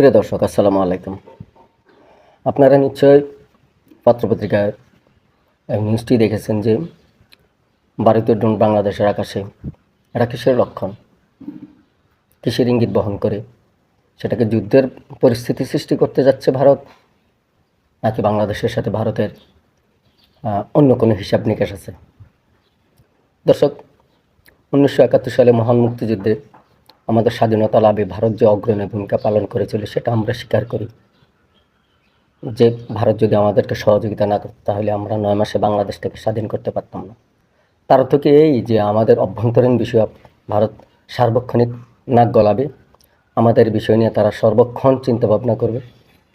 প্রিয় দর্শক, আসসালামু আলাইকুম। আপনারা নিশ্চয়ই পত্রপত্রিকায় নিউজটি দেখেছেন যে ভারতীয় ড্রোন বাংলাদেশের আকাশে এটা কিসের লক্ষণ? কিসের ইঙ্গিত বহন করে? সেটাকে যুদ্ধের পরিস্থিতি সৃষ্টি করতে যাচ্ছে ভারত, নাকি বাংলাদেশের সাথে ভারতের অন্য কোনো হিসাব নিকাশ আছে? দর্শক, উনিশশো একাত্তর সালে মহান মুক্তিযুদ্ধে আমাদের স্বাধীনতা লাভে ভারত যে অগ্রণী ভূমিকা পালন করেছিল সেটা আমরা স্বীকার করি। যে ভারত যদি আমাদেরকে সহযোগিতা না করতো, তাহলে আমরা নয় মাসে বাংলাদেশ থেকে স্বাধীন করতে পারতাম না। তার থেকে এই যে আমাদের অভ্যন্তরীণ বিষয়, ভারত সার্বক্ষণিক নাক গলাবে, আমাদের বিষয় নিয়ে তারা সর্বক্ষণ চিন্তা ভাবনা করবে।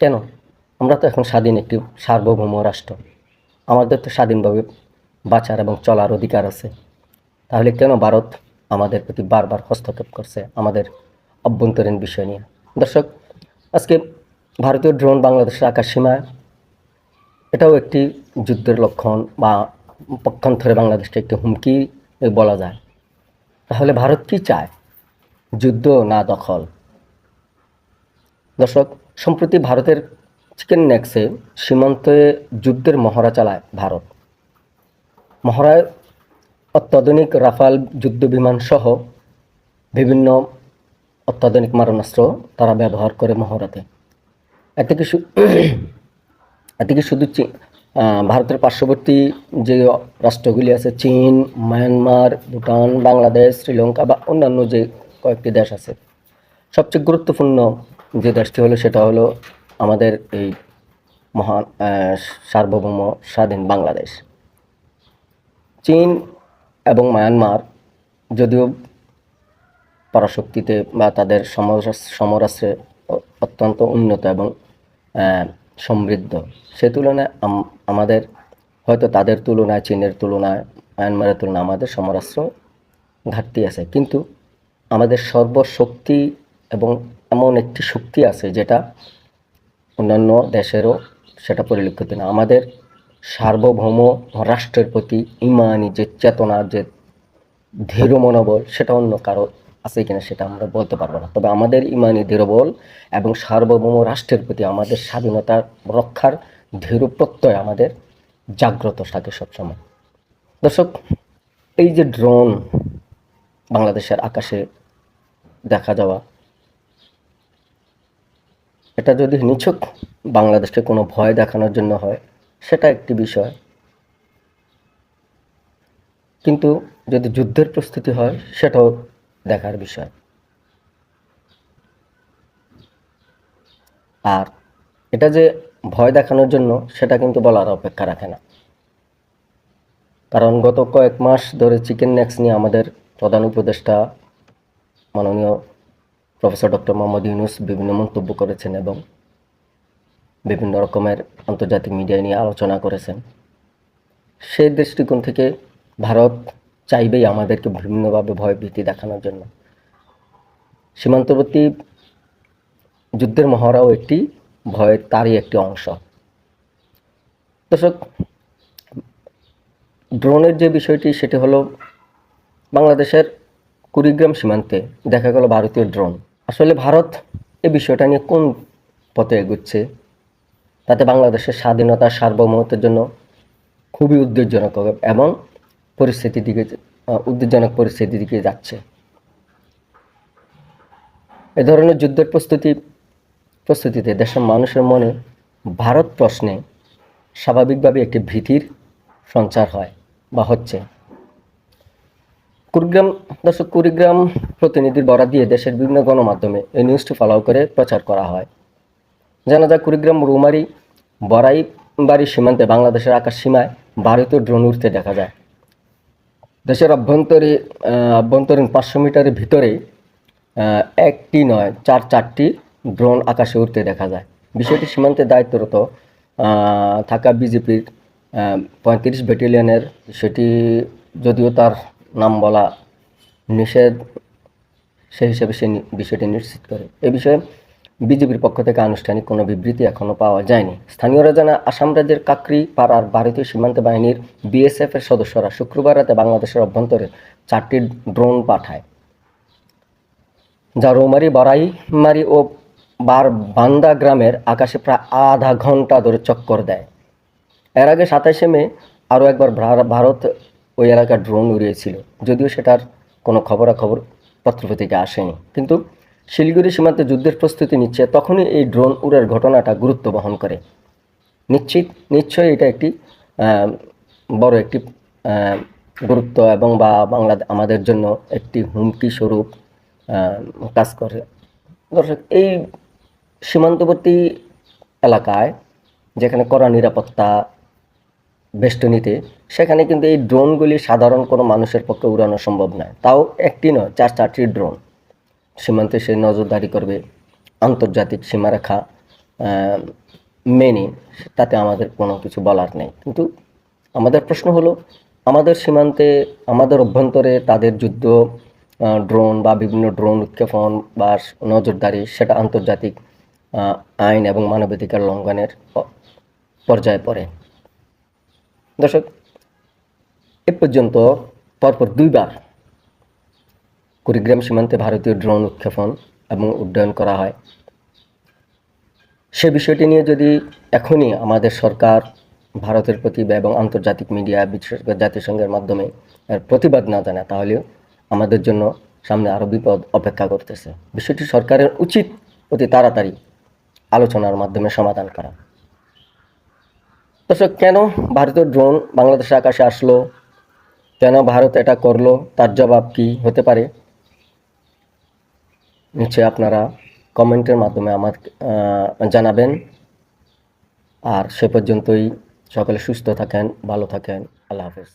কেন? আমরা তো এখন স্বাধীন একটি সার্বভৌম রাষ্ট্র। আমাদের তো স্বাধীনভাবে বাঁচার এবং চলার অধিকার আছে। তাহলে কেন ভারত আমাদের প্রতি বারবার হস্তক্ষেপ করছে আমাদের অভ্যন্তরীণ বিষয় নিয়ে। দর্শক, আজকে ভারতীয় ড্রোন বাংলাদেশের আকাশ সীমায় এটাও একটি যুদ্ধের লক্ষণ বা পক্ষান্তরে বাংলাদেশকে একটি হুমকি বলা যায়। তাহলে ভারত কি চায়? যুদ্ধ না দখল? দর্শক, সম্প্রতি ভারতের চিকেন নেক্সে সীমান্তে যুদ্ধের মহড়া চালায় ভারত। মহড়ায় অত্যাধুনিক রাফাল যুদ্ধ বিমান সহ বিভিন্ন অত্যাধুনিক মারণাস্ত্র তারা ব্যবহার করে মহড়াতে। এতে এতে কি শুধু ভারতের পার্শ্ববর্তী যে রাষ্ট্রগুলি আছে, চীন, মায়ানমার, ভুটান, বাংলাদেশ, শ্রীলঙ্কা বা অন্যান্য যে কয়েকটি দেশ আছে। সবচেয়ে গুরুত্বপূর্ণ যে দেশটি হলো সেটা হলো আমাদের এই মহান সার্বভৌম স্বাধীন বাংলাদেশ। চীন এবং মায়ানমার, যদিও পরাশক্তিতে বা তাদের সমরাস্ত্রে অত্যন্ত উন্নত এবং সমৃদ্ধ। সে তুলনায় আমাদের, হয়তো তাদের তুলনায়, চীনের তুলনায়, মায়ানমারের তুলনায় আমাদের সমরাস্ত্র ঘাটতি আছে। কিন্তু আমাদের সর্বশক্তি এবং এমন একটি শক্তি আছে যেটা অন্যান্য দেশেরও সেটা পরিলক্ষিত না। আমাদের সার্বভৌম রাষ্ট্রের প্রতি ইমানি যে চেতনা, যে দৃঢ় মনোবল, সেটা অন্য কারও আছে কিনা সেটা আমরা বলতে পারব না। তবে আমাদের ইমানি দৃঢ়বল এবং সার্বভৌম রাষ্ট্রের প্রতি আমাদের স্বাধীনতা রক্ষার দৃঢ় প্রত্যয় আমাদের জাগ্রত থাকে সবসময়। দর্শক, এই যে ড্রোন বাংলাদেশের আকাশে দেখা যাওয়া, এটা যদি নিছক, বাংলাদেশকে কোনো ভয় দেখানোর জন্য হয় সেটা একটি বিষয়। কিন্তু যদি যুদ্ধের প্রস্তুতি হয়, সেটাও দেখার বিষয়। আর এটা যে ভয় দেখানোর জন্য, সেটা কিন্তু বলার অপেক্ষা রাখে না। কারণ গত কয়েক মাস ধরে চিকেন নেক্স নিয়ে আমাদের প্রধান উপদেষ্টা, মাননীয় প্রফেসর ডক্টর মোহাম্মদ ইউনুস বিভিন্ন মন্তব্য করেছেন এবং বিভিন্ন রকমের আন্তর্জাতিক মিডিয়া নিয়ে আলোচনা করেছেন। সেই দৃষ্টিকোণ থেকে ভারত চাইবেই আমাদেরকে বিভিন্নভাবে ভয় ভীতি দেখানোর জন্য। সীমান্তবর্তী যুদ্ধের মহড়াও একটি ভয়ের তারই একটি অংশ। দর্শক, ড্রোনের যে বিষয়টি, সেটি হলো বাংলাদেশের কুড়িগ্রাম সীমান্তে দেখা গেল ভারতীয় ড্রোন। আসলে ভারত এ বিষয়টা নিয়ে কোন পথে এগুচ্ছে? তাতে বাংলাদেশের স্বাধীনতা সার্বভৌমত্বের জন্য খুবই উদ্বেগজনক এবং পরিস্থিতির দিকে উদ্বেগজনক পরিস্থিতির দিকে যাচ্ছে। এ ধরনের যুদ্ধের প্রস্তুতি, প্রস্তুতিতে দেশের মানুষের মনে ভারত প্রশ্নে স্বাভাবিকভাবে একটি ভীতির সঞ্চার হয় বা হচ্ছে। কুড়িগ্রাম, দর্শক, কুড়িগ্রাম প্রতিনিধির বরাদ দিয়ে দেশের বিভিন্ন গণমাধ্যমে এই নিউজটি ফলো করে প্রচার করা হয়। জানা যায় কুড়িগ্রাম, রুমারি বড়াই বাড়ির সীমান্তে বাংলাদেশের আকাশ সীমায় ভারতীয় ড্রোন উঠতে দেখা যায়। দেশের অভ্যন্তরে অভ্যন্তরীণ পাঁচশো মিটারের ভিতরে একটি নয়, চার চারটি ড্রোন আকাশে উঠতে দেখা যায়। বিষয়টি সীমান্তে দায়িত্বরত থাকা বিজেপির পঁয়ত্রিশ ব্যাটালিয়নের। সেটি যদিও তার নাম বলা নিষেধ সেই হিসেবে সে বিষয়টি নিশ্চিত করে। এ বিষয়ে বিজেপির পক্ষ থেকে আনুষ্ঠানিক কোনো বিবৃতি এখনও পাওয়া যায়নি। স্থানীয়রা জানা আসাম রাজ্যের কাকরি পাড়ার ভারতীয় সীমান্ত বাহিনীর বিএসএফ এর সদস্যরা শুক্রবার রাতে বাংলাদেশের অভ্যন্তরে চারটি ড্রোন পাঠায়। যা রৌমারি, বড়াইমারি ও বার বান্দা গ্রামের আকাশে প্রায় আধা ঘণ্টা ধরে চক্কর দেয়। এর আগে সাতাশে মে আরও একবার ভারত ওই এলাকার ড্রোন উড়িয়েছিল, যদিও সেটার কোনো খবরাখবর পত্রপত্রিকা আসেনি। কিন্তু শিলিগুড়ি সীমান্তে যুদ্ধের প্রস্তুতি নিচ্ছে, তখনই এই ড্রোন উড়ার ঘটনাটা গুরুত্ব বহন করে। নিশ্চিত, নিশ্চয়ই এটা একটি বড় একটি গুরুত্ব এবং বা বাংলা আমাদের জন্য একটি হুমকি স্বরূপ কাজ করে। দর্শক, এই সীমান্তবর্তী এলাকায় যেখানে কড়া নিরাপত্তা বেষ্টনীতে, সেখানে কিন্তু এই ড্রোনগুলি সাধারণ কোনো মানুষের পক্ষে উড়ানো সম্ভব নয়। তাও একটি নয় চার চারটি ড্রোন। সীমান্তে সে নজরদারি করবে, আন্তর্জাতিক সীমারেখা মেনে, তাতে আমাদের কোনো কিছু বলার নেই। কিন্তু আমাদের প্রশ্ন হলো, আমাদের সীমান্তে, আমাদের অভ্যন্তরে তাদের যুদ্ধ ড্রোন বা বিভিন্ন ড্রোন উৎক্ষেপণ বা নজরদারি, সেটা আন্তর্জাতিক আইন এবং মানবাধিকার লঙ্ঘনের পর্যায়ে পড়ে। দর্শক, এ পর্যন্ত পরপর দুইবার কুড়িগ্রাম সীমান্তে ভারতীয় ড্রোন উৎক্ষেপণ এবং উড্ডয়ন করা হয়। সে বিষয়টি নিয়ে যদি এখনই আমাদের সরকার, ভারতের প্রতি এবং আন্তর্জাতিক মিডিয়া বিশেষ করে জাতিসংঘের মাধ্যমে এর প্রতিবাদ না জানায় তাহলে আমাদের জন্য সামনে আরও বিপদ অপেক্ষা করতেছে। বিষয়টি সরকারের উচিত অতি তাড়াতাড়ি আলোচনার মাধ্যমে সমাধান করা। দর্শক, কেন ভারতীয় ড্রোন বাংলাদেশের আকাশে আসলো? কেন ভারত এটা করল? তার জবাব কি হতে পারে? নিশ্চয়ই আপনারা কমেন্টের মাধ্যমে আমার জানাবেন। আর সে পর্যন্তই সকলে সুস্থ থাকেন, ভালো থাকেন। আল্লাহ হাফেজ।